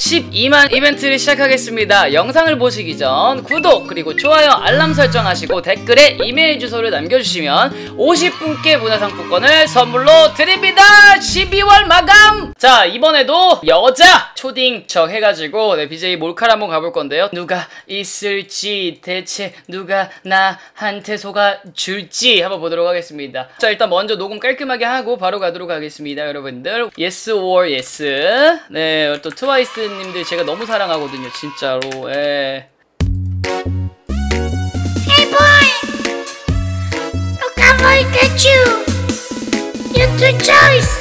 12만 이벤트를 시작하겠습니다. 영상을 보시기 전 구독 그리고 좋아요 알람 설정하시고 댓글에 이메일 주소를 남겨주시면 50분께 문화상품권을 선물로 드립니다. 12월 마감. 자 이번에도 여자 초딩 척 해가지고 네, BJ 몰카를 한번 가볼 건데요. 누가 있을지 대체 누가 나한테 속아 줄지 한번 보도록 하겠습니다. 자 일단 먼저 녹음 깔끔하게 하고 바로 가도록 하겠습니다, 여러분들. Yes or yes. 네, 또 트와이스 님들 제가 너무 사랑하거든요, 진짜로. 예. Hey boy! Look how I get you! You two choice!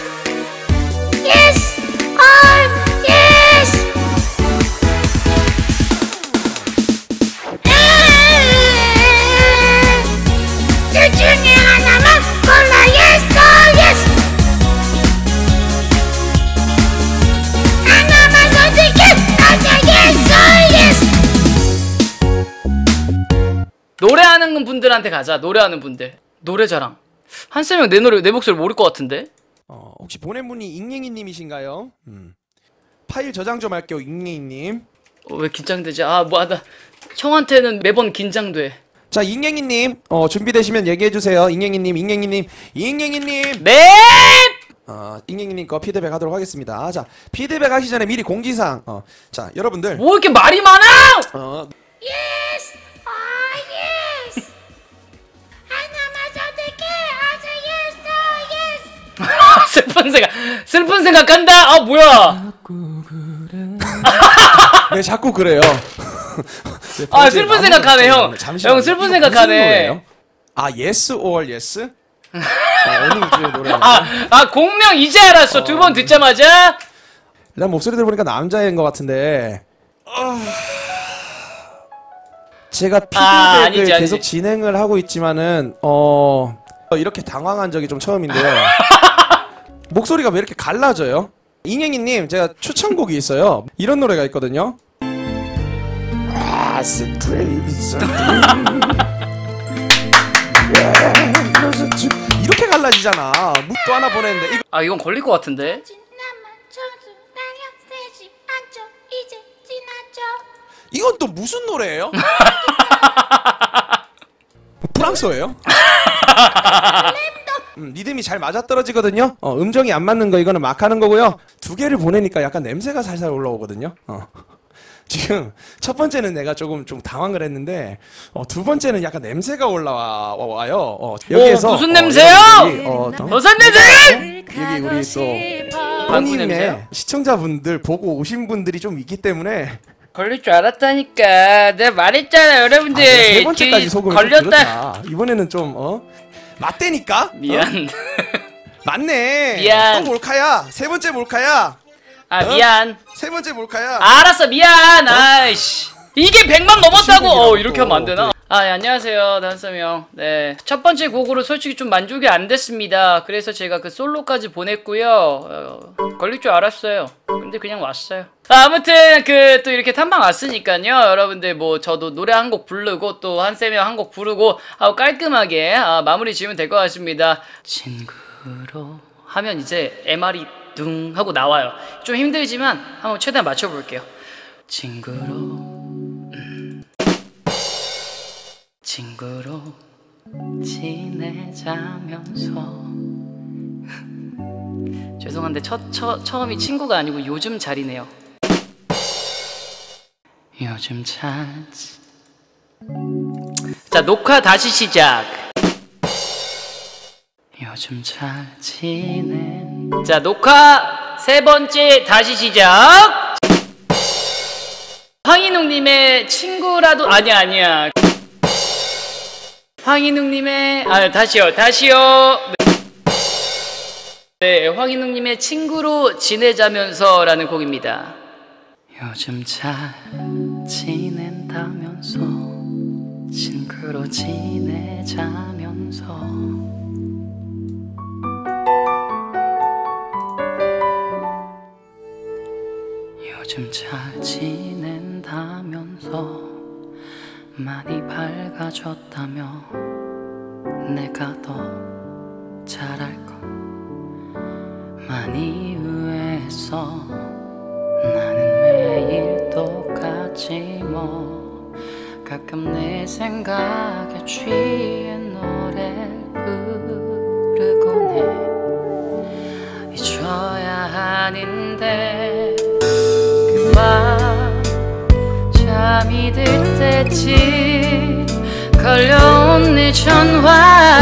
노래하는 분들한테 가자, 노래하는 분들. 노래 자랑. 한쌤 형내 노래, 내 목소리 모를 것 같은데? 어, 혹시 보낸 분이 잉잉이 님이신가요? 음. 파일 저장 좀 할게요, 잉잉이 님. 어, 왜 긴장되지? 아, 뭐, 나, 형한테는 매번 긴장돼. 자, 잉잉이 님, 어, 준비되시면 얘기해 주세요. 잉잉이 님, 잉잉이 님, 잉잉이 님. 네! 어, 잉잉이님 거 피드백 하도록 하겠습니다. 자, 피드백 하기 전에 미리 공지사항. 어, 자, 여러분들. 뭐 이렇게 말이 많아! 어, Yes! 슬픈 생각, 슬픈 생각한다! 아, 뭐야! 왜 자꾸 그래요? 네, 아, 슬픈 생각하네, 형. 부탁드립니다. 잠시만요. 형, 슬픈 생각하네. 아, yes or yes? 어, 어느 우주의 노래예요? 아, 아, 공명 이제 알았어. 두번 듣자마자. 일단 목소리 들어보니까 남자인 것 같은데. 아. 제가 피드백을 아, 아니지, 아니지. 계속 진행을 하고 있지만은 어 이렇게 당황한 적이 좀 처음인데요. 목소리가 왜 이렇게 갈라져요? 잉행이님 제가 추천곡이 있어요. 이런 노래가 있거든요. 아, 스트레이트. 이렇게 갈라지잖아. 또 하나 보냈는데 이거 아, 이건 걸릴 것 같은데. 이건 또 무슨 노래예요? 프랑스어예요? 음, 리듬이 잘 맞아떨어지거든요. 어, 음정이 안 맞는 거 이거는 막 하는 거고요. 두 개를 보내니까 약간 냄새가 살살 올라오거든요. 어. 지금 첫 번째는 내가 조금 좀 당황을 했는데 어, 두 번째는 약간 냄새가 올라와요. 어, 여기에서 무슨 어, 냄새요? 여러분들이, 어, 어, 무슨 냄새? 여기 우리 또? 형님의 시청자분들 보고 오신 분들이 좀 있기 때문에 걸릴 줄 알았다니까. 내가 말했잖아, 여러분들. 아, 세 번째까지 좀 걸렸다. 이번에는 좀 어? 맞대니까? 미안. 어? 맞네. 미안. 또 몰카야. 세 번째 몰카야. 아, 어? 미안. 세 번째 몰카야. 알았어, 미안. 아이씨. 이게 100만 넘었다고. 어, 이렇게 하면 안 되나? 또. 아, 예, 안녕하세요. 단섬이 형. 네. 첫 번째 곡으로 솔직히 좀 만족이 안 됐습니다. 그래서 제가 그 솔로까지 보냈고요. 어, 걸릴 줄 알았어요. 근데 그냥 왔어요. 아, 아무튼 그 또 이렇게 탐방 왔으니까요. 여러분들 뭐 저도 노래 한 곡 부르고 또 한쌤이 한 곡 부르고 하고 깔끔하게 아, 마무리 지으면 될 것 같습니다. 친구로 하면 이제 MR이 둥 하고 나와요. 좀 힘들지만 한번 최대한 맞춰볼게요. 친구로 친구로 지내자면서 죄송한데 첫, 첫, 처음이 친구가 아니고 요즘 자리네요. 요즘 찾지. 자 녹화 다시 시작. 요즘 잘 지낸 자 녹화 세 번째 다시 시작. 황인웅님의 친구라도 아니야 아니야. 황인웅님의 아 다시요 다시요 네, 네 황인웅님의 친구로 지내자면서라는 곡입니다. 요즘 잘 지낸다면서 친구로 지내자면서. 요즘 잘 지낸다면서 많이 밝아졌다며 내가 더 잘할 걸 많이 의외했어 나는 뭐 가끔 내 생각에 취해 노래를 부르곤 해. 잊어야 하는데 그밤 잠이 들 때쯤 걸려온 내 전화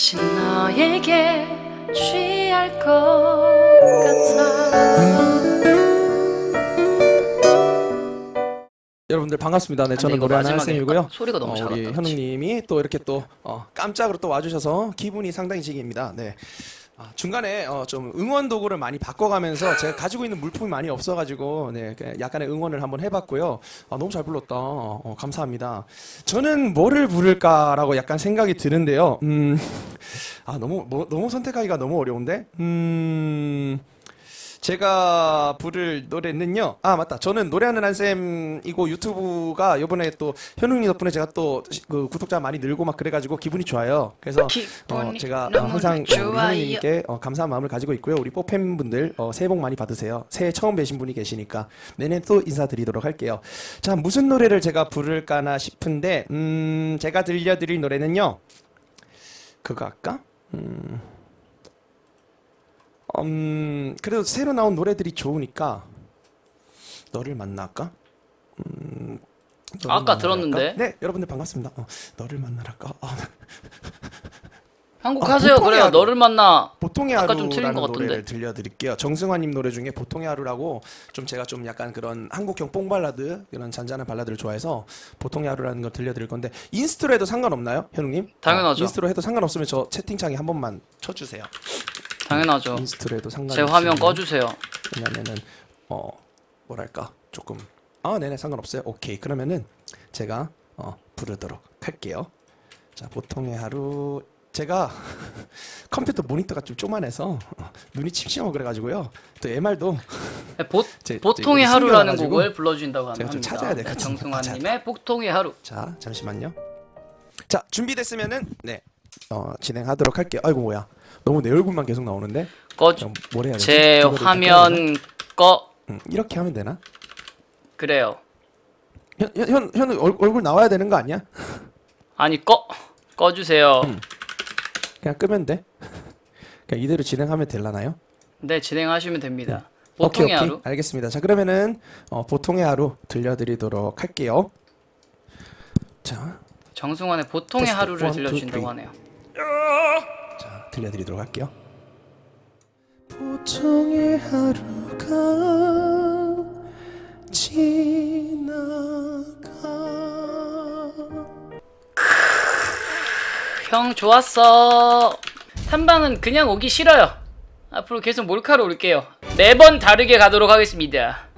다시 너에게 취할 것 같아 여러분들 반갑습니다. 네, 아, 저는 네, 이거 노래 하는 마지막에 한쌤이고요. 소리가 너무 어, 작았다, 우리? 현웅님이 또 이렇게 또 어, 깜짝으로 또 와주셔서 기분이 상당히 지깁니다. 네. 아, 중간에 어, 좀 응원 도구를 많이 바꿔가면서 제가 가지고 있는 물품이 많이 없어가지고 네, 그냥 약간의 응원을 한번 해봤고요. 아, 너무 잘 불렀다. 어, 감사합니다. 저는 뭐를 부를까라고 약간 생각이 드는데요. 음, 아 너무 뭐, 너무 선택하기가 너무 어려운데. 음. 제가 부를 노래는요. 아 맞다. 저는 노래하는 한쌤이고 유튜브가 이번에 또 현웅이 덕분에 제가 또 그 구독자 많이 늘고 막 그래가지고 기분이 좋아요. 그래서 어, 제가 어, 항상 좋아요. 현웅님께 어, 감사한 마음을 가지고 있고요. 우리 뽀팬분들 어, 새해 복 많이 받으세요. 새해 처음 뵈신 분이 계시니까 내년 또 인사드리도록 할게요. 자 무슨 노래를 제가 부를까나 싶은데 음 제가 들려드릴 노래는요. 그거 할까? 음, 그래도 새로 나온 노래들이 좋으니까 너를 만날까? 음, 너를 아까 만나랄까? 들었는데? 네, 여러분들 반갑습니다. 어, 너를 만나랄까? 아, 한국 아, 하세요 그래요 아니- 너를 만나 보통의 아까 좀 틀린 하루라는 것 같던데. 노래를 들려드릴게요. 정승환님 노래 중에 보통의 하루라고 좀 제가 좀 약간 그런 한국형 뽕 발라드 이런 잔잔한 발라드를 좋아해서 보통의 하루라는 걸 들려드릴 건데 인스트로 해도 상관없나요, 현웅님? 당연하죠. 어, 인스트로 해도 상관없으면 저 채팅창에 한 번만 쳐주세요. 당연하죠. 인스트로 해도 상관. 제 화면 꺼주세요. 왜냐면은 어 뭐랄까 조금 아 네네 상관없어요. 오케이. 그러면은 제가 어 부르도록 할게요. 자 보통의 하루 제가 컴퓨터 모니터가 좀 쪼만해서 어, 눈이 침침하고 그래가지고요. 또 MR도 네, 보, 제 하루라는 곡을 불러주신다고 합니다. 제가 좀 찾아야 네, 돼가지고. 정승환님의 보통의 하루. 자 잠시만요. 자 준비됐으면은 네. 어, 진행하도록 할게요. 아이고 뭐야 너무 내 얼굴만 계속 나오는데 꺼주 그럼 뭘 해야 되지? 제 키보드 이렇게 켜야 되나? 화면 꺼 음, 이렇게 하면 되나? 그래요 현, 현, 현, 현 얼- 얼굴 나와야 되는 거 아니야? 아니 꺼 꺼주세요 음. 그냥 끄면 돼. 그냥 이대로 진행하면 될라나요? 네 진행하시면 됩니다 오케이, 보통의 오케이. 하루 알겠습니다. 자 그러면은 어, 보통의 하루 들려드리도록 할게요. 자, 정승환의 보통의 테스트. 하루를 원, 투, 들려주신다고 쓰리. 하네요 자 들려드리도록 할게요. 보통의 하루가 지나가. 형 좋았어 탐방은 그냥 오기 싫어요 앞으로 계속 몰카로 올게요 매번 다르게 가도록 하겠습니다